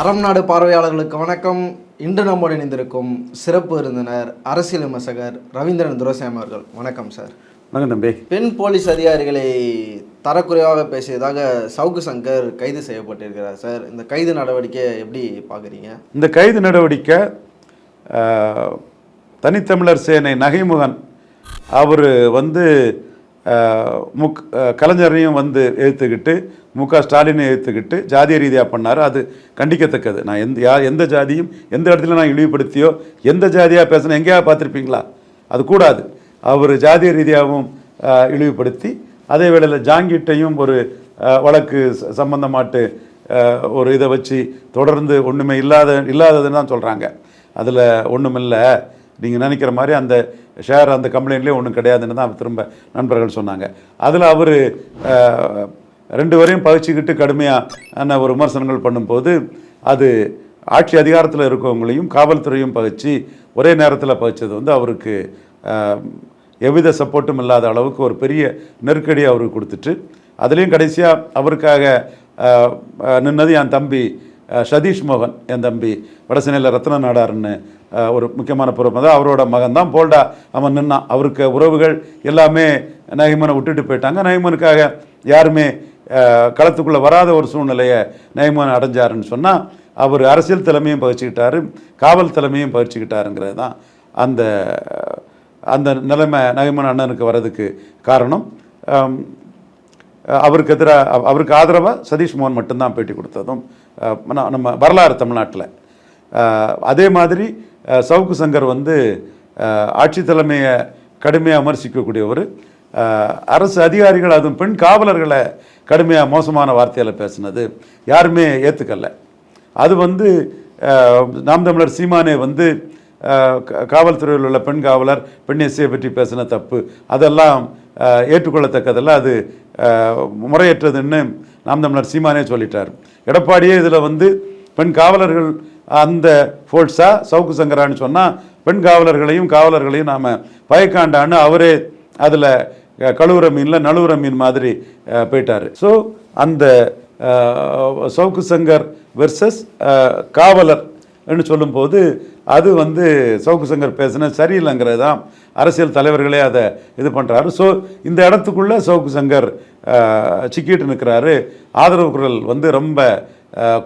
அறம் நாடு பார்வையாளர்களுக்கு வணக்கம். இன்று நம்மோடு இணைந்திருக்கும் சிறப்பு விருந்தினர் அரசியல் விமர்சகர் ரவீந்திரன் துரசாமி அவர்கள். வணக்கம் சார். வணக்கம் தம்பி. பெண் போலீஸ் அதிகாரிகளை தரக்குறைவாக பேசியதாக சவுக்கு சங்கர் கைது செய்யப்பட்டிருக்கிறார் சார். இந்த கைது நடவடிக்கையை எப்படி பார்க்குறீங்க? இந்த கைது நடவடிக்கை தனித்தமிழர் சேனை நகைமுகன் அவர் வந்து முக் கலைஞரையும் வந்து எழுத்துக்கிட்டு மு க ஸ்டாலினை ஏற்றுக்கிட்டு ஜாதிய ரீதியாக பண்ணார். அது கண்டிக்கத்தக்கது. நான் எந்த யா எந்த ஜாதியும் எந்த இடத்துல நான் இழிவுபடுத்தியோ எந்த ஜாதியாக பேசினா எங்கேயாவது பார்த்துருப்பீங்களா? அது கூடாது. அவர் ஜாதிய ரீதியாகவும் இழிவுபடுத்தி அதே வேளையில் ஜாங்கிட்டையும் ஒரு வழக்கு ச- சம்பந்தமாட்டு ஒரு இதை வச்சு தொடர்ந்து ஒன்றுமே இல்லாத இல்லாததுன்னு தான் சொல்கிறாங்க அதில் ஒன்றுமில்லை நீங்கள் நினைக்கிற மாதிரி அந்த ஷேர் அந்த கம்ப்ளைண்ட்லேயே ஒன்றும் கிடையாதுன்னு தான் திரும்ப நண்பர்கள் சொன்னாங்க. அதில் அவர் ரெண்டு வரையும் பகிச்சுக்கிட்டு கடுமையான ஒரு விமர்சனங்கள் பண்ணும்போது அது ஆட்சி அதிகாரத்தில் இருக்கவங்களையும் காவல்துறையும் பகிச்சு ஒரே நேரத்தில் பகிச்சது வந்து அவருக்கு எவ்வித சப்போர்ட்டும் இல்லாத அளவுக்கு ஒரு பெரிய நெருக்கடியை அவருக்கு கொடுத்துட்டு அதுலேயும் கடைசியாக அவருக்காக நின்னது என் தம்பி சதீஷ் மோகன் என் தம்பி வடசென்னையில் ரத்ன நாடார்னு ஒரு முக்கியமான பொறுப்பு. தான் அவரோட மகன் தான் போல்டா அவன் நின்னான் அவருக்கு உறவுகள் எல்லாமே நகிமனை விட்டுட்டு போயிட்டாங்க. நகிமனுக்காக யாருமே களத்துக்குள்ளே வராத ஒரு சூழ்நிலையை நயமன் அடைஞ்சாருன்னு சொன்னால் அவர் அரசியல் தலைமையும் பகிர்ச்சிக்கிட்டாரு காவல் தலைமையும் பகிர்ச்சிக்கிட்டாருங்கிறது தான் அந்த அந்த நிலைமை நகைமன் அண்ணனுக்கு வர்றதுக்கு காரணம். அவருக்கு எதிராக அவருக்கு ஆதரவாக சதீஷ் மோகன் மட்டும்தான் பேட்டி கொடுத்ததும் நம்ம வரலாறு தமிழ்நாட்டில். அதே மாதிரி சவுக்கு சங்கர் வந்து ஆட்சி தலைமையை கடுமையாக விமர்சிக்கக்கூடியவர். அரசு அதிகாரிகள் அதுவும் பெண் காவலர்களை கடுமையாக மோசமான வார்த்தையில் பேசினது யாருமே ஏற்றுக்கலை அது வந்து நாம் தமிழர் சீமானே வந்து காவல்துறையில் உள்ள பெண் காவலர் பெண் எஸ்ஐயை பற்றி பேசின தப்பு அதெல்லாம் ஏற்றுக்கொள்ளத்தக்கதெல்லாம் அது முறையற்றதுன்னு நாம் தமிழர் சீமானே சொல்லிட்டார். எடப்பாடியே இதில் வந்து பெண் காவலர்கள் அந்த ஃபோர்ஸா சவுக்கு சங்கரான்னு சொன்னால் பெண் காவலர்களையும் காவலர்களையும் நாம் பயக்காண்டான்னு அவரே அதில் கழுவுற மீனில் நழுவுற மீன் மாதிரி போயிட்டார். ஸோ அந்த சவுக்கு சங்கர் வெர்சஸ் காவலர் சொல்லும்போது அது வந்து சவுக்கு சங்கர் பேசுன சரியில்லைங்கிறது தான் அரசியல் தலைவர்களே அதை இது பண்ணுறாரு ஸோ இந்த இடத்துக்குள்ளே சவுக்கு சங்கர் சிக்கிட்டு நிற்கிறாரு ஆதரவு குரல் வந்து ரொம்ப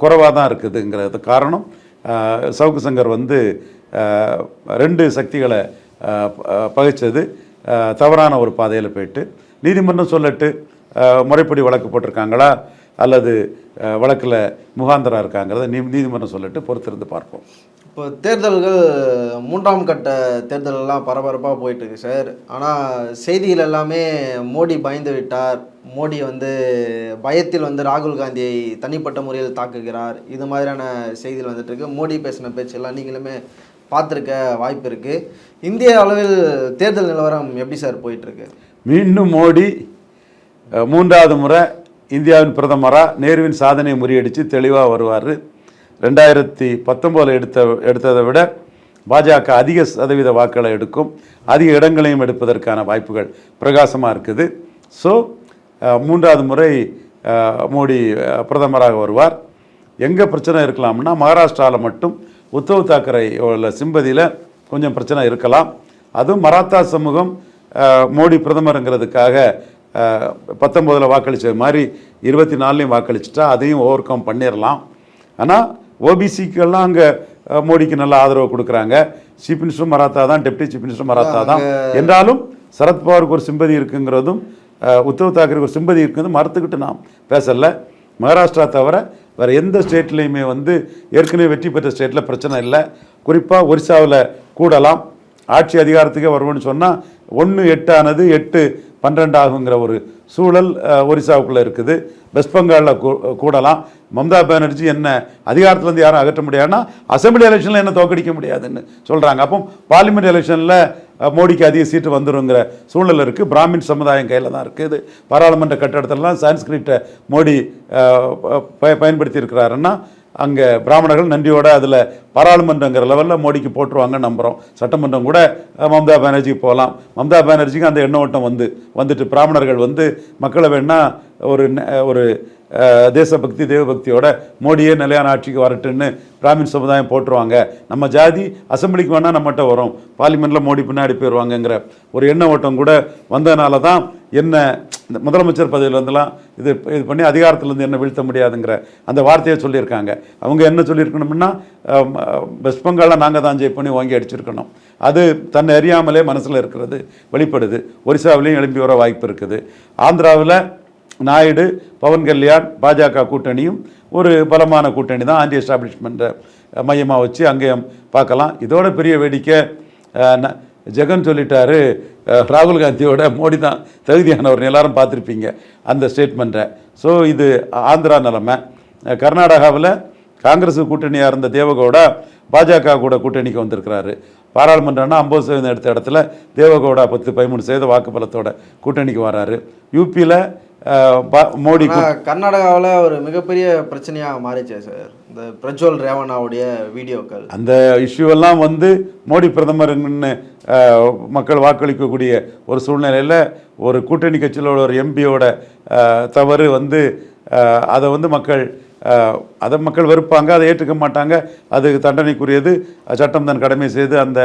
குறைவாக தான் இருக்குதுங்கிறது காரணம். சவுக்கு சங்கர் வந்து ரெண்டு சக்திகளை பகைச்சது. தவறான ஒரு பாதையில் போயிட்டு நீதிமன்றம் சொல்லட்டு முறைப்படி வழக்கு போட்டிருக்காங்களா? அல்லது வழக்கில் முகாந்தராக இருக்காங்கிறத நீ நீதிமன்றம் சொல்லிட்டு பொறுத்திருந்து பார்ப்போம். இப்போ தேர்தல்கள் மூன்றாம் கட்ட தேர்தலெல்லாம் பரபரப்பாக போயிட்டுருக்கு சார். ஆனால் செய்திகள் எல்லாமே மோடி பயந்து விட்டார். மோடி வந்து பயத்தில் வந்து ராகுல் காந்தியை தனிப்பட்ட முறையில் தாக்குகிறார். இது மாதிரியான செய்திகள் வந்துட்டுருக்கு. மோடி பேசின பேச்செல்லாம் நீங்களுமே பார்த்துருக்க வாய்ப்பு இருக்குது இந்திய அளவில் தேர்தல் நிலவரம் எப்படி சார் போயிட்டுருக்கு? மீண்டும் மோடி மூன்றாவது முறை இந்தியாவின் பிரதமராக நேருவின் சாதனையை முறியடித்து தெளிவாக வருவார். ரெண்டாயிரத்தி பத்தொம்போதில் எடுத்த எடுத்ததை விட பாஜக அதிக சதவீத வாக்குகளை எடுக்கும் அதிக இடங்களையும் எடுப்பதற்கான வாய்ப்புகள் பிரகாசமாக இருக்குது. ஸோ மூன்றாவது முறை மோடி பிரதமராக வருவார். எங்கே பிரச்சனை இருக்கலாம்னா மகாராஷ்டிராவில் மட்டும் உத்தவ் தாக்கரை உள்ள சிம்பதியில் கொஞ்சம் பிரச்சனை இருக்கலாம். அதுவும் மராத்தா சமூகம் மோடி பிரதமருங்கிறதுக்காக பத்தொம்போதில் வாக்களித்தது மாதிரி இருபத்தி நாலுலையும் வாக்களிச்சிட்டா அதையும் ஓவர் கம் பண்ணிடலாம் ஆனால் ஓபிசிக்கெல்லாம் அங்கே மோடிக்கு நல்ல ஆதரவு கொடுக்குறாங்க. சீஃப் மினிஸ்டர் மராத்தா தான் டெப்டி சீஃப் மினிஸ்டர் மராத்தா தான். என்றாலும் சரத்பவாருக்கு ஒரு சிம்பதி இருக்குங்கிறதும் உத்தவ் தாக்கரேக்கு ஒரு சிம்பதி இருக்குங்கிறது மறுத்துக்கிட்டு நாம் பேசல. மகாராஷ்டிரா தவிர வேறு எந்த ஸ்டேட்லேயுமே வந்து ஏற்கனவே வெற்றி பெற்ற ஸ்டேட்டில் பிரச்சனை இல்லை. குறிப்பாக ஒரிசாவில் கூடலாம். ஆட்சி அதிகாரத்துக்கே வருவோம்னு சொன்னால் ஒன்று எட்டு ஆனது எட்டு பன்னிரெண்டு ஆகுங்கிற ஒரு சூழல் ஒரிசாவுக்குள்ளே இருக்குது. வெஸ்ட் பெங்காலில் கூ- கூடலாம். மம்தா பானர்ஜி என்ன அதிகாரத்துலேருந்து யாரும் அகற்ற முடியாதுன்னா அசெம்பிளி எலெக்ஷனில் என்ன தோக்கடிக்க முடியாதுன்னு சொல்கிறாங்க அப்போ பார்லிமெண்ட் எலெக்ஷனில் மோடிக்கு அதிக சீட்டு வந்துருங்கிற சூழல் இருக்குது பிராமின் சமுதாயம் கையில் தான் இருக்குது. பாராளுமன்ற கட்டடத்திலலாம் சான்ஸ்கிரிட்டை மோடி ப- பயன்படுத்தி இருக்கிறாருன்னா அங்கே பிராமணர்கள் நன்றியோட அதில் பாராளுமன்றங்கிற லெவலில் மோடிக்கு போட்டுருவாங்கன்னு நம்புகிறோம் சட்டமன்றம் கூட மம்தா பானர்ஜிக்கு போகலாம் மம்தா பானர்ஜிக்கு அந்த எண்ண ஓட்டம் வந்து வந்துட்டு பிராமணர்கள் வந்து மக்களை வேணால் ஒரு ந- ஒரு தேசபக்தி தேவபக்தியோட மோடியே நிலையான ஆட்சிக்கு வரட்டுன்னு பிராமின் சமுதாயம் போட்டுருவாங்க. நம்ம ஜாதி அசம்பிளிக்கு வேணால் நம்மகிட்ட வரும். பார்லிமெண்ட்டில் மோடி பின்னாடி போயிடுவாங்கங்கிற ஒரு எண்ண ஓட்டம் கூட வந்ததுனால தான் என்ன இந்த முதலமைச்சர் பதவியிலேருந்துலாம் இது இது பண்ணி அதிகாரத்திலேருந்து என்ன வீழ்த்த முடியாதுங்கிற அந்த வார்த்தையை சொல்லியிருக்காங்க. அவங்க என்ன சொல்லியிருக்கணும்னா வெஸ்ட் பெங்காலில் நாங்கள் தான் ஜெய் பண்ணி வாங்கி அடிச்சிருக்கணும். அது தன்னை அறியாமலே மனசில் இருக்கிறது வெளிப்படுது. ஒரிசாவிலையும் எழும்பி வர வாய்ப்பு இருக்குது. ஆந்திராவில் நாயுடு பவன் கல்யாண் பாஜக கூட்டணியும் ஒரு பலமான கூட்டணி தான் ஆன்டி எஸ்டாப்ளிஷ்மெண்ட்டை மையமாக வச்சு அங்கேயும் பார்க்கலாம். இதோட பெரிய வேடிக்கை ஜெகன் சொல்லிட்டாரு ராகுல் காந்தியோட மோடி தான் தகுதியானவர் எல்லாரும் பார்த்துருப்பீங்க அந்த ஸ்டேட்மெண்ட்டை ஸோ இது ஆந்திரா நிலைமை. கர்நாடகாவில் காங்கிரஸ் கூட்டணியாக இருந்த தேவகவுடா பாஜக கூட கூட்டணிக்கு வந்திருக்கிறாரு. பாராளுமன்றம்னா ஐம்பது சதவீதம் எடுத்த இடத்துல தேவகவுடா பத்து பதிமூணு சதவீத வாக்கு பலத்தோட கூட்டணிக்கு வராரு. யூபியில் மோடி கர்நாடகாவில் ஒரு மிகப்பெரிய பிரச்சனையாக மாறிச்சே சார். இந்த பிரஜ்வல் ரேவண்ணாவுடைய வீடியோக்கள். அந்த இஷ்யூவெல்லாம் வந்து மோடி பிரதமர்னு அஹ், மக்கள் வாக்களிக்கக்கூடிய ஒரு சூழ்நிலையில் ஒரு கூட்டணி கட்சியில் உள்ள ஒரு எம்பியோட தவறு வந்து அதை வந்து மக்கள் அதை மக்கள் வெறுப்பாங்க அதை ஏற்றுக்க மாட்டாங்க. அது தண்டனைக்குரியது. சட்டம் தன் கடமை செய்து அந்த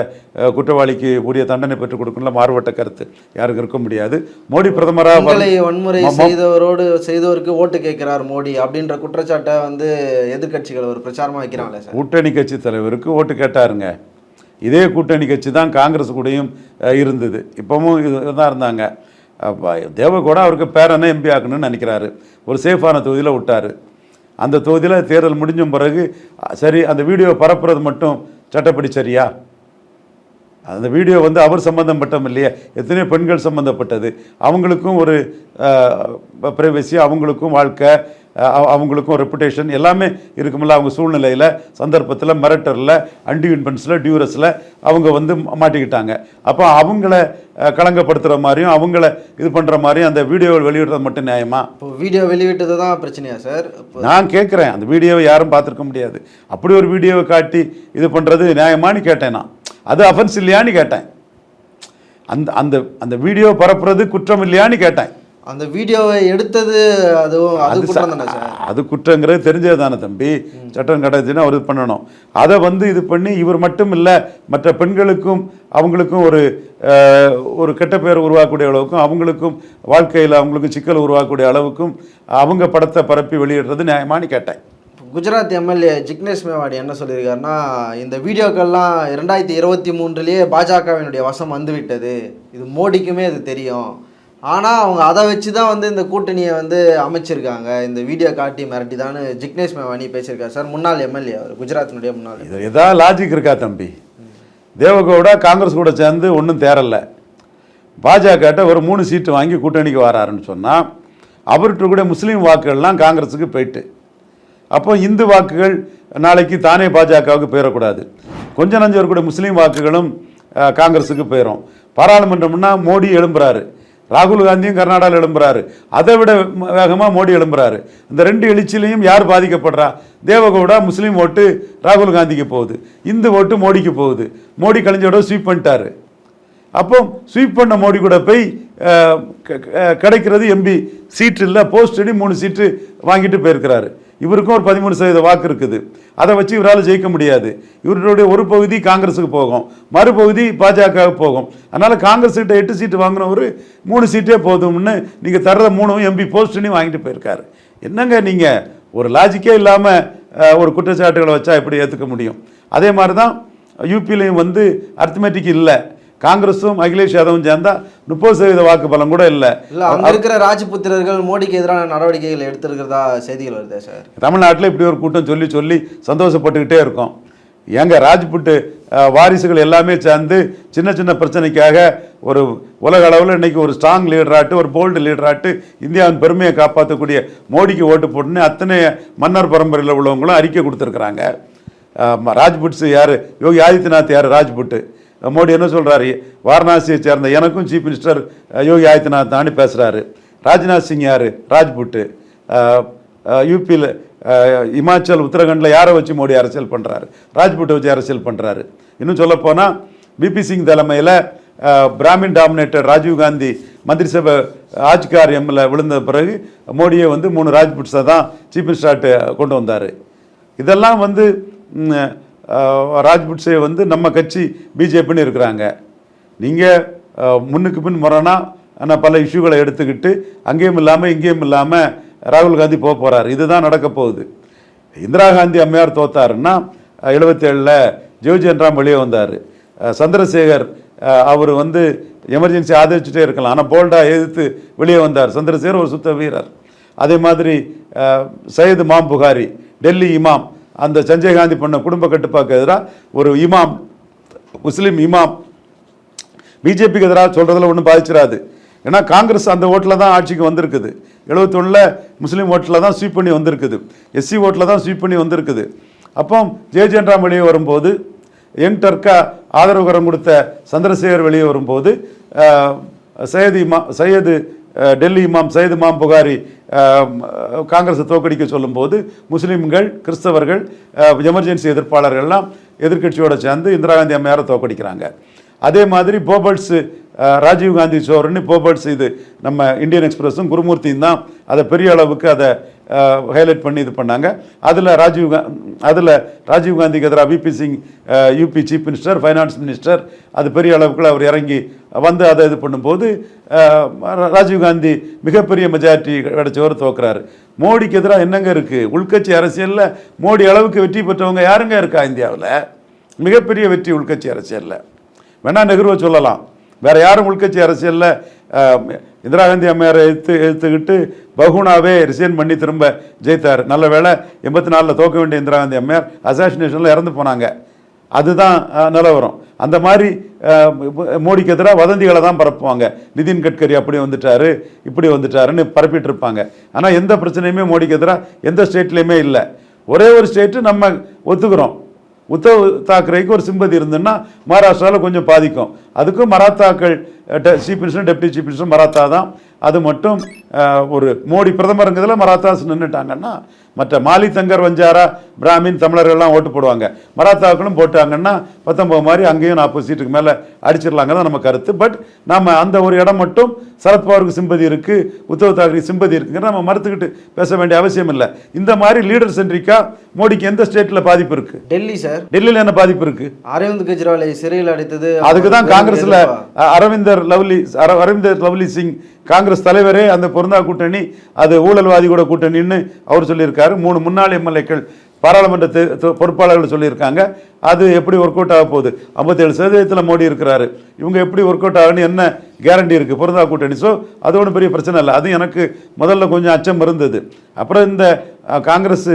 குற்றவாளிக்கு உரிய தண்டனை பெற்றுக் கொடுக்கணும்ல மாறுபட்ட கருத்து. யாருக்கு இருக்க முடியாது. மோடி பிரதமராக வன்முறை செய்தவரோடு செய்தவருக்கு ஓட்டு கேட்கிறார் மோடி அப்படின்ற குற்றச்சாட்டை வந்து எதிர்க்கட்சிகள் ஒரு பிரச்சாரமா வைக்கிறாங்களே சார்? கூட்டணி கட்சி தலைவருக்கு ஓட்டு கேட்டாருங்க. இதே கூட்டணி கட்சி தான் காங்கிரஸ் கூடயும் இருந்தது. இப்போவும் இது தான் இருந்தாங்க. அப்ப தேவகோடா அவருக்கு பேரனை எம்பி ஆக்கணும்னு நினைக்கிறாரு. ஒரு சேஃபான தொகுதியில் விட்டாரு. அந்த தொகுதியில் தேர்தல் முடிஞ்ச பிறகு சரி அந்த வீடியோ பரப்புறது மட்டும் சட்டப்படி சரியா? அந்த வீடியோ வந்து அவர் சம்மந்தப்பட்டம் இல்லையா. எத்தனையோ பெண்கள் சம்மந்தப்பட்டது அவங்களுக்கும் ஒரு ப்ரைவசி அவங்களுக்கும் வாழ்க்கை அவங்களுக்கும் ரெப்புடேஷன் எல்லாமே இருக்குமில்ல அவங்க சூழ்நிலையில் சந்தர்ப்பத்தில் மிரட்டரில் அண்டி இன்ஃபென்ஸில் டியூரஸில் அவங்க வந்து மாட்டிக்கிட்டாங்க. அப்போ அவங்கள களங்கப்படுத்துகிற மாதிரியும் அவங்கள இது பண்ணுற மாதிரியும் அந்த வீடியோவை வெளியிடுறது மட்டும் நியாயமா? இப்போ வீடியோ வெளியிட்டது தான் பிரச்சனையா சார் நான் கேட்குறேன் அந்த வீடியோவை யாரும் பார்த்துருக்க முடியாது. அப்படி ஒரு வீடியோவை காட்டி இது பண்ணுறது நியாயமான்னு கேட்டேன் நான். அது அஃபென்ஸ் இல்லையான்னு கேட்டேன். அந்த அந்த அந்த வீடியோ பரப்புறது குற்றம் இல்லையான்னு கேட்டேன். அந்த வீடியோவை எடுத்தது அதுவும் அது அது குற்றம் தானே சார்? அது குற்றங்கிறது தெரிஞ்சது தானே தம்பி. சட்டம் கிடைச்சுன்னா அவர் இது பண்ணணும். அதை வந்து இது பண்ணி இவர் மட்டும் இல்லை மற்ற பெண்களுக்கும் அவங்களுக்கும் ஒரு ஒரு கெட்ட பேர் உருவாக்கக்கூடிய அளவுக்கும் அவங்களுக்கும் வாழ்க்கையில் அவங்களுக்கும் சிக்கல் உருவாக்கக்கூடிய அளவுக்கும் அவங்க படத்தை பரப்பி வெளியிடுறது நியாயமான்னு கேட்டேன். குஜராத் எம்எல்ஏ ஜிக்னேஷ் மேவாடி என்ன சொல்லியிருக்காருன்னா இந்த வீடியோக்கள்லாம் இரண்டாயிரத்தி இருபத்தி மூன்றுலேயே பாஜகவினுடைய வசம் வந்துவிட்டது. இது மோடிக்குமே இது தெரியும். ஆனால் அவங்க அதை வச்சு தான் வந்து இந்த கூட்டணியை வந்து அமைச்சிருக்காங்க. இந்த வீடியோ காட்டி மிரட்டி தான் ஜிக்னேஷ் மேவானி பேசியிருக்காரு. சார் முன்னாள் எம்எல்ஏ அவர் குஜராத்தினுடைய முன்னாள் இது எதாவது லாஜிக் இருக்கா தம்பி? தேவகவுடா காங்கிரஸ் கூட சேர்ந்து ஒன்றும் தேரல பாஜகட்ட ஒரு மூணு சீட்டு வாங்கி கூட்டணிக்கு வராருன்னு சொன்னால் அவர்கிட்ட கூட முஸ்லீம் வாக்குகள்லாம் காங்கிரஸுக்கு போயிட்டு. அப்போ இந்து வாக்குகள் நாளைக்கு தானே பாஜகவுக்கு போயிடக்கூடாது கொஞ்ச நஞ்சவர் கூட முஸ்லீம் வாக்குகளும் காங்கிரஸுக்கு போயிடும் பாராளுமன்றம்னா மோடி எழும்புறாரு. ராகுல் காந்தியும் கர்நாடகாவில் எழும்புறாரு. அதை விட வேகமாக மோடி எழும்புறாரு. இந்த ரெண்டு எழுச்சிலையும் யார் பாதிக்கப்படுறா? தேவகவுடா முஸ்லீம் ஓட்டு ராகுல் காந்திக்கு போகுது. இந்து ஓட்டு மோடிக்கு போகுது. மோடி கலைஞரோட ஸ்வீப் பண்ணிட்டாரு. அப்போ ஸ்வீப் பண்ண மோடி கூட போய் க- கிடைக்கிறது எம்பி. சீட்டு இல்லை போஸ்ட் அடி மூணு சீட்டு வாங்கிட்டு போயிருக்கிறாரு. இவருக்கும் ஒரு பதிமூணு சதவீத வாக்கு இருக்குது. அதை வச்சு இவரால் ஜெயிக்க முடியாது. இவருடைய ஒரு பகுதி காங்கிரஸுக்கு போகும். மறுபகுதி பாஜகவுக்கு போகும். அதனால் காங்கிரஸ் கிட்ட எட்டு சீட்டு வாங்கினவர் மூணு சீட்டே போதும்னு நீங்கள் தர்ற மூணும் எம்பி போஸ்ட்னு வாங்கிட்டு போயிருக்காரு. என்னங்க நீங்கள் ஒரு லாஜிக்கே இல்லாமல் ஒரு குற்றச்சாட்டுகளை வச்சா எப்படி ஏற்றுக்க முடியும்? அதே மாதிரி தான் யூபிலையும் வந்து அர்த்தமேட்டிக் இல்லை. காங்கிரஸும் அகிலேஷ் யாதவும் சேர்ந்தா முப்பது சதவீத வாக்கு பலம் கூட இல்லை. அங்கே இருக்கிற ராஜபுத்திரர்கள் மோடிக்கு எதிரான நடவடிக்கைகள் எடுத்திருக்கிறதா செய்திகள் வருதே சார்? தமிழ்நாட்டில் இப்படி ஒரு கூட்டம் சொல்லி சொல்லி சந்தோஷப்பட்டுக்கிட்டே இருக்கோம். ஏங்க ராஜ்புட்டு வாரிசுகள் எல்லாமே சேர்ந்து சின்ன சின்ன பிரச்சனைக்காக ஒரு உலக அளவில் இன்னைக்கு ஒரு ஸ்ட்ராங் லீடராட்டு ஒரு போல்டு லீடராட்டு இந்தியாவின் பெருமையை காப்பாற்றக்கூடிய மோடிக்கு ஓட்டு போட்டுன்னு அத்தனை மன்னர் பரம்பரையில் உள்ளவங்களும் அறிக்கை கொடுத்துருக்குறாங்க. ராஜ்புட்ஸ் யார்? யோகி ஆதித்யநாத் யார் ராஜ்புட்டு மோடி என்ன சொல்கிறாரு வாரணாசியை சேர்ந்த எனக்கும் சீஃப் மினிஸ்டர் யோகி ஆதித்யநாத் தானே பேசுகிறாரு ராஜ்நாத் சிங் யார்? ராஜ்புட்டு. யூபியில் இமாச்சல் உத்தரகண்டில் யாரை வச்சு மோடி அரசியல் பண்ணுறாரு ராஜ்புட்டை வச்சு அரசியல் பண்ணுறாரு இன்னும் சொல்லப்போனால் பிபி சிங் தலைமையில் பிராமின் டாமினேட்டர் ராஜீவ் காந்தி மந்திரி சபை ஆட்சி காரியமில் விழுந்த பிறகு மோடியை வந்து மூணு ராஜ்புட்ஸை தான் சீஃப் மினிஸ்டர்ட்டு கொண்டு வந்தார். இதெல்லாம் வந்து ராஜ்புட்ஸே வந்து நம்ம கட்சி பிஜேபின்னு இருக்கிறாங்க. நீங்கள் முன்னுக்கு பின் முரணா ஆனால் பல இஷ்யூகளை எடுத்துக்கிட்டு அங்கேயும் இல்லாமல் இங்கேயும் இல்லாமல் ராகுல் காந்தி போக போகிறார் இதுதான் நடக்க போகுது. இந்திரா காந்தி அம்மையார் தோத்தாருன்னா எழுபத்தேழில் ஜோஜியன்ராம் வெளியே வந்தார். சந்திரசேகர் அவர் வந்து எமர்ஜென்சி ஆதரிச்சுட்டே இருக்கலாம். ஆனால் போல்டாக எதிர்த்து வெளியே வந்தார். சந்திரசேகர் ஒரு சுத்த வீரர். அதே மாதிரி சையது மாம் புகாரி டெல்லி இமாம் அந்த சஞ்சய் காந்தி பண்ண குடும்ப கட்டுப்பாக்கு எதிராக ஒரு இமாம் முஸ்லீம் இமாம் பிஜேபிக்கு எதிராக சொல்கிறதுல ஒன்றும் பாதிச்சிடாது ஏன்னா காங்கிரஸ் அந்த ஓட்டில் தான் ஆட்சிக்கு வந்திருக்குது. எழுபத்தொன்னில் முஸ்லீம் ஓட்டில் தான் ஸ்வீப் பண்ணி வந்திருக்குது. எஸ்சி ஓட்டில் தான் ஸ்வீப் பண்ணி வந்திருக்குது. அப்போ ஜெயச்சந்திரா வெளியே வரும்போது யங் டர்க்கா ஆதரவு கரம் கொடுத்த சந்திரசேகர் வெளியே வரும்போது சையது இமா சையது டெல்லி இமாம் சையது இமாம் புகாரி காங்கிரஸை தோக்கடிக்க சொல்லும்போது முஸ்லீம்கள் கிறிஸ்தவர்கள் எமர்ஜென்சி எதிர்ப்பாளர்கள்லாம் எதிர்கட்சியோடு சேர்ந்து இந்திரா காந்தி அம்மையாரை தோக்கடிக்கிறாங்க அதே மாதிரி போபல்ஸ் ராஜீவ் காந்தி சோறுன்னு போபல்ஸ் இது நம்ம இந்தியன் எக்ஸ்பிரஸும் குருமூர்த்தியும் தான் அதை பெரிய அளவுக்கு அதை ஹைலைட் பண்ணி இது பண்ணாங்க. அதில் ராஜீவ் அதில் ராஜீவ் காந்திக்கு எதிராக VP Singh UP chief minister finance minister அது பெரிய அளவுக்கு அவர் இறங்கி வந்து அதை இது பண்ணும்போது ராஜீவ்காந்தி ராஜீவ் காந்தி மிகப்பெரிய மெஜாரிட்டி கிடைச்சவர் தோக்குறாரு. மோடிக்கு எதிராக என்னங்க இருக்குது உள்கட்சி அரசியலில் மோடி அளவுக்கு வெற்றி பெற்றவங்க யாருங்க இருக்கா இந்தியாவில்? மிகப்பெரிய வெற்றி உள்கட்சி அரசியலில். வேணா நெஹ்ருவை சொல்லலாம். வேற யாரும் உள்கட்சி அரசியலில் இந்திரா காந்தி அம்மையாரை எடுத்து எடுத்துக்கிட்டு பகுனாவே ரிசைன் பண்ணி திரும்ப ஜெயித்தார். நல்ல வேளை எண்பத்தி நாலில் தோக்க வேண்டிய இந்திரா காந்தி அம்மையார் அசாசினேஷனில் இறந்து போனாங்க. அதுதான் நிலவரம். அந்த மாதிரி மோடிக்கு எதிராக வதந்திகளை தான் பரப்புவாங்க. நிதின் கட்கரி அப்படி வந்துட்டாரு இப்படி வந்துட்டாருன்னு பரப்பிட்டு இருப்பாங்க ஆனால் எந்த பிரச்சனையுமே மோடிக்கு எதிராக எந்த ஸ்டேட்லேயுமே இல்லை. ஒரே ஒரு ஸ்டேட்டு நம்ம ஒத்துக்கிறோம். உத்தவ் தாக்கரேக்கு ஒரு சிம்பதி இருந்துன்னா மகாராஷ்டிராவில் கொஞ்சம் பாதிக்கும். அதுக்கும் மராத்தாக்கள் chief minister deputy chief minister Maratha தான். அது மட்டும் ஒரு மோடி பிரதமருங்கிறதுல மராத்தாஸ் நின்றுட்டாங்கன்னா மற்ற மாலி தங்கர் வஞ்சாரா பிராமின் தமிழர்கள்லாம் ஓட்டு போடுவாங்க. மராத்தாக்களும் போட்டாங்கன்னா பத்தொம்பது மாதிரி அங்கேயும் நாற்பது சீட்டுக்கு மேலே அடிச்சிடலாங்க தான் நம்ம கருத்து. பட் நம்ம அந்த ஒரு இடம் மட்டும் சரத்பவாருக்கு சிம்பதி இருக்குது உத்தவ் தாக்கரே சிம்பதி இருக்குங்கிற நம்ம மறுத்துக்கிட்டு பேச வேண்டிய அவசியம் இல்லை. இந்த மாதிரி லீடர் சென்ட்ரிக்கா மோடிக்கு எந்த ஸ்டேட்டில் பாதிப்பு இருக்குது டெல்லி சார். டெல்லியில் என்ன பாதிப்பு இருக்குது அரவிந்த் கெஜ்ரிவாலை சிறையில் அடைத்தது. அதுக்கு தான் காங்கிரஸ்ல அரவிந்தர் லவ்லி அர- அரவிந்தர் லவ்லி சிங் காங்கிரஸ் தலைவரே அந்த பொருந்தா கூட்டணி அது ஊழல்வாதி கூட கூட்டணின்னு அவர் சொல்லியிருக்காரு. மூணு முன்னாள் எம்எல்ஏக்கள் பாராளுமன்ற பொறுப்பாளர்கள் சொல்லியிருக்காங்க. அது எப்படி ஒர்க் அவுட் ஆக போகுது? ஐம்பத்தேழு சதவீதத்தில் மோடி இருக்கிறாரு. இவங்க எப்படி ஒர்க் அவுட் ஆகுன்னு என்ன கேரண்டி இருக்குது பொருந்தா கூட்டணி. ஸோ அது ஒன்றும் பெரிய பிரச்சனை இல்லை. அது எனக்கு முதல்ல கொஞ்சம் அச்சம் இருந்தது. அப்புறம் இந்த காங்கிரஸ்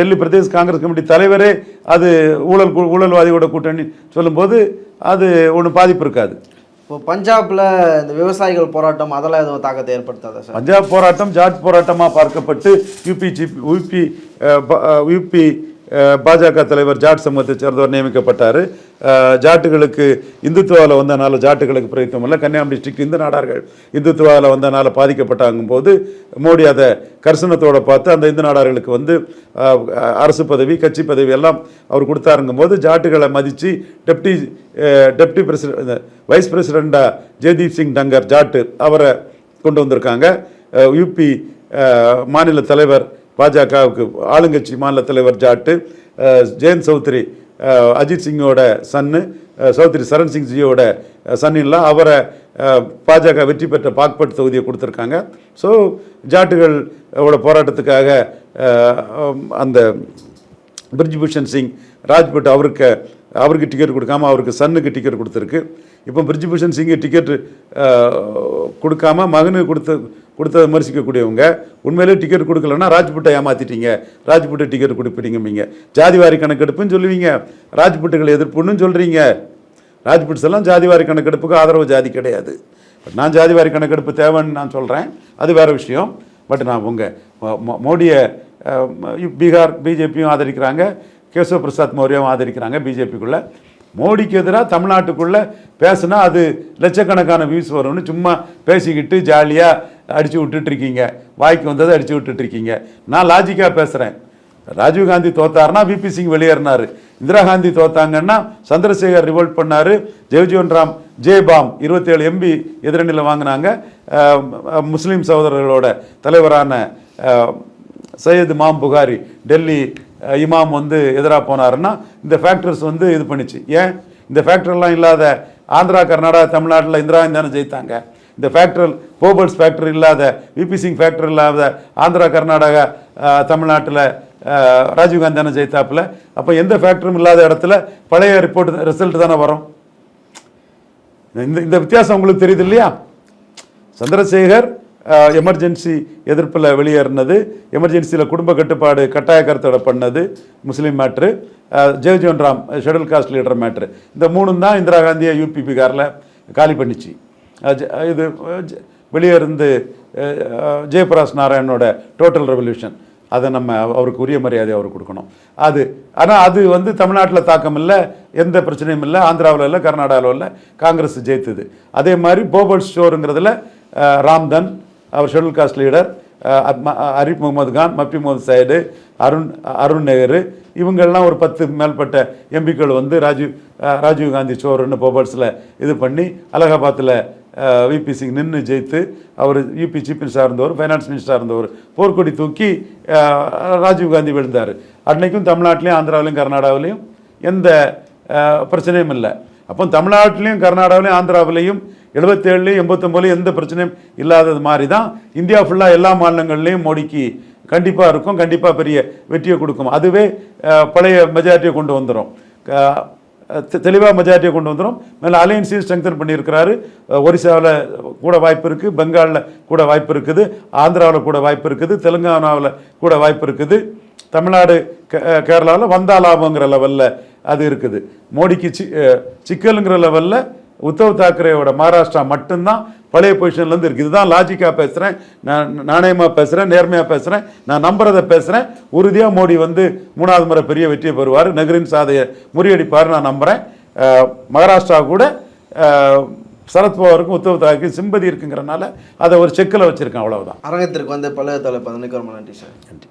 டெல்லி பிரதேஷ் காங்கிரஸ் கமிட்டி தலைவரே அது ஊழல் ஊழல்வாதியோட கூட்டணி சொல்லும்போது அது ஒன்றும் பாதிப்பு இருக்காது. இப்போ பஞ்சாப்ல இந்த விவசாயிகள் போராட்டம் அதெல்லாம் எதுவும் தாக்கத்தை ஏற்படுத்தாதா சார்? பஞ்சாப் போராட்டம் ஜாட் போராட்டமாக பார்க்கப்பட்டு யூபி ஜிபி யூபி ப- யூபி பாஜக தலைவர் ஜாட் சமூகத்தை சேர்ந்தவர் நியமிக்கப்பட்டார். ஜாட்டுகளுக்கு இந்துத்துவாவில் வந்தனால ஜாட்டுகளுக்கு பிரயத்தனம் இல்லை. கன்னியாகுமரி டிஸ்ட்ரிக்ட் இந்து நாடார்கள் இந்துத்துவாவில் வந்தனால பாதிக்கப்பட்டாங்கும் போது மோடி அதை கர்சனத்தோடு பார்த்து அந்த இந்து நாடார்களுக்கு வந்து அரசு பதவி கட்சி பதவி எல்லாம் அவர் கொடுத்தாருங்கும் போது ஜாட்டுகளை மதித்து டெப்டி டெப்டி பிரசிடென்ட் வைஸ் பிரசிடெண்டாக ஜெய்தீப் சிங் டங்கர் ஜாட்டு அவரை கொண்டு வந்திருக்காங்க. யூபி மாநில தலைவர் பாஜகவுக்கு ஆளுங்கட்சி மாநில தலைவர் ஜாட்டு ஜெயந்த் சௌத்ரி அஜித் சிங்கோட சன்னு சௌத்ரி சரண் சிங் ஜியோட சன்னின்லாம் அவரை பாஜக வெற்றி பெற்ற பாக்பட் தொகுதியை கொடுத்துருக்காங்க. ஸோ ஜாட்டுகளோட போராட்டத்துக்காக அந்த பிரிஜ்பூஷன் சிங் ராஜ்பட் அவருக்கு அவருக்கு டிக்கெட் கொடுக்காம அவருக்கு சன்னுக்கு டிக்கெட் கொடுத்துருக்கு. இப்போ பிரிஜ்பூஷன் சிங்கு டிக்கெட் கொடுக்காம மகனுக்கு கொடுத்து கொடுத்ததை விமர்சிக்கக்கூடியவங்க. உண்மையிலேயே டிக்கெட் கொடுக்கலன்னா ராஜ்புட்டை ஏமாத்திட்டீங்க. ராஜ்புட்டை டிக்கெட் கொடுப்பீங்க ஜாதிவாரி கணக்கெடுப்புன்னு சொல்லுவீங்க. ராஜ்புட்டுகளை எதிர்ப்புன்னு சொல்கிறீங்க ராஜ்புட்ஸ் எல்லாம் ஜாதிவாரி கணக்கெடுப்புக்கு ஆதரவு ஜாதி கிடையாது. பட் நான் ஜாதிவாரி கணக்கெடுப்பு தேவைன்னு நான் சொல்கிறேன் அது வேற விஷயம். பட் நான் உங்கள் மோடியை பீகார் பிஜேபியும் ஆதரிக்கிறாங்க. கேசவ பிரசாத் மௌரியாவும் ஆதரிக்கிறாங்க பிஜேபிக்குள்ளே. மோடிக்கு எதிராக தமிழ்நாட்டுக்குள்ளே பேசுனா அது லட்சக்கணக்கான வியூஸ் வரும்னு சும்மா பேசிக்கிட்டு ஜாலியாக அடித்து விட்டுட்ருக்கீங்க. வாய்க்கு வந்ததை அடித்து விட்டுட்டு இருக்கீங்க நான் லாஜிக்காக பேசுகிறேன் ராஜீவ் காந்தி தோத்தாருன்னா விபி சிங் வெளியேறினாரு. இந்திரா காந்தி தோத்தாங்கன்னா சந்திரசேகர் ரிவோல்ட் பண்ணார். ஜெகஜீவன் ராம் ஜெயபாம் இருபத்தேழு எம்பி எதிரணியில் வாங்கினாங்க. முஸ்லீம் சகோதரர்களோட தலைவரான சையது மாம் புகாரி டெல்லி இமாம் வந்து எதிராக போனாருன்னா இந்த ஃபேக்டர்ஸ் வந்து இது பண்ணிச்சு. ஏன்? இந்த ஃபேக்டர்லாம் இல்லாத ஆந்திரா கர்நாடகா தமிழ்நாட்டில் இந்திரா காந்தி தானே ஜெயித்தாங்க. இந்த ஃபேக்டர் போபல்ஸ் ஃபேக்டரி இல்லாத விபி சிங் ஃபேக்டரி இல்லாத ஆந்திரா கர்நாடகா தமிழ்நாட்டில் ராஜீவ்காந்தி தானே ஜெயித்தாப்பில். அப்போ எந்த ஃபேக்டரும் இல்லாத இடத்துல பழைய ரிப்போர்ட் ரிசல்ட் தானே வரும்? இந்த இந்த வித்தியாசம் உங்களுக்கு தெரியுது இல்லையா? சந்திரசேகர் எமர்ஜென்சி எதிர்ப்பில் வெளியேறினது. எமர்ஜென்சியில் குடும்ப கட்டுப்பாடு கட்டாய கருத்தோட பண்ணது Muslim matter Jagjivan Ram schedule caste leader matter இந்த மூணும் தான் இந்திரா காந்தியை யூபி பீகாரில் காலி பண்ணிச்சு. இது வெளியே இருந்து ஜெயபிரகாஷ் நாராயணோட டோட்டல் ரெவல்யூஷன் அதை நம்ம அவருக்கு உரிய மரியாதை அவருக்கு கொடுக்கணும். அது ஆனால் அது வந்து தமிழ்நாட்டில் தாக்கம் இல்லை எந்த பிரச்சனையும் இல்லை ஆந்திராவில் இல்லை கர்நாடகாவில் இல்லை காங்கிரஸ் ஜெயித்தது. அதே மாதிரி போபல் ஸ்டோருங்கிறதுல ராம்தன் அவர் schedule caste leader Arif Mohammad Khan Mufti Mohammad Sayeed Arun Arun Nehru இவங்கெல்லாம் ஒரு பத்து மேற்பட்ட எம்பிக்கள் வந்து ராஜீவ் ராஜீவ்காந்தி ராஜீவ் காந்தி சோறுன்னு போபல்ஸில் இது பண்ணி அலகாபாத்தில் விபி சிங் நின்று ஜெயித்து அவர் யூபி சீஃப் மினிஸ்டராக இருந்தவர் ஃபைனான்ஸ் மினிஸ்டராக இருந்தவர் போர்க்கொடி தூக்கி ராஜீவ்காந்தி ராஜீவ் காந்தி விழுந்தார். அன்னைக்கும் தமிழ்நாட்டிலையும் ஆந்திராவிலையும் கர்நாடகாவிலையும் எந்த பிரச்சனையும் இல்லை. அப்போ தமிழ்நாட்டிலையும் கர்நாடகாவிலையும் ஆந்திராவிலையும் எழுபத்தேழுலையும் எண்பத்தொம்போலையும் எந்த பிரச்சனையும் இல்லாதது மாதிரி தான் இந்தியா ஃபுல்லாக எல்லா மாநிலங்கள்லையும் மோடிக்கு கண்டிப்பாக இருக்கும் கண்டிப்பாக பெரிய வெற்றியை கொடுக்கும். அதுவே பழைய மெஜாரிட்டியை கொண்டு வந்துடும் தெளிவாக மெஜாரிட்டியை கொண்டு வந்துடும் மேலே அலையன்ஸையும் ஸ்ட்ரெங்தன் பண்ணியிருக்கிறாரு. ஒரிசாவில் கூட வாய்ப்பு இருக்குது பெங்காலில் கூட வாய்ப்பு இருக்குது ஆந்திராவில் கூட வாய்ப்பு இருக்குது தெலுங்கானாவில் கூட வாய்ப்பு இருக்குது தமிழ்நாடு கேரளாவில் வந்தா லாபங்கிற லெவலில் அது இருக்குது. மோடிக்கு சி சிக்கலுங்கிற லெவலில் உத்தவ் தாக்கரேவோட மகாராஷ்டிரா மட்டும்தான் பழைய பொசிஷன்லேருந்து இருக்குது இதுதான் லாஜிக்காக பேசுகிறேன் நான் நாணயமாக பேசுகிறேன் நேர்மையாக பேசுகிறேன் நான் நம்புறதை பேசுகிறேன் உறுதியாக மோடி வந்து மூணாவது முறை பெரிய வெற்றியை பெறுவார். நகரின் சாதையை முறியடிப்பார் நான் நம்புகிறேன் மகாராஷ்டிரா கூட சரத்பவாருக்கும் உத்தவ் தாக்கருக்கு சிம்பதி இருக்குங்கிறனால அதை ஒரு செக்கில் வச்சுருக்கேன் அவ்வளவுதான். அரங்கத்திற்கு வந்து பழைய தலைப்பு நன்றி சார் நன்றி.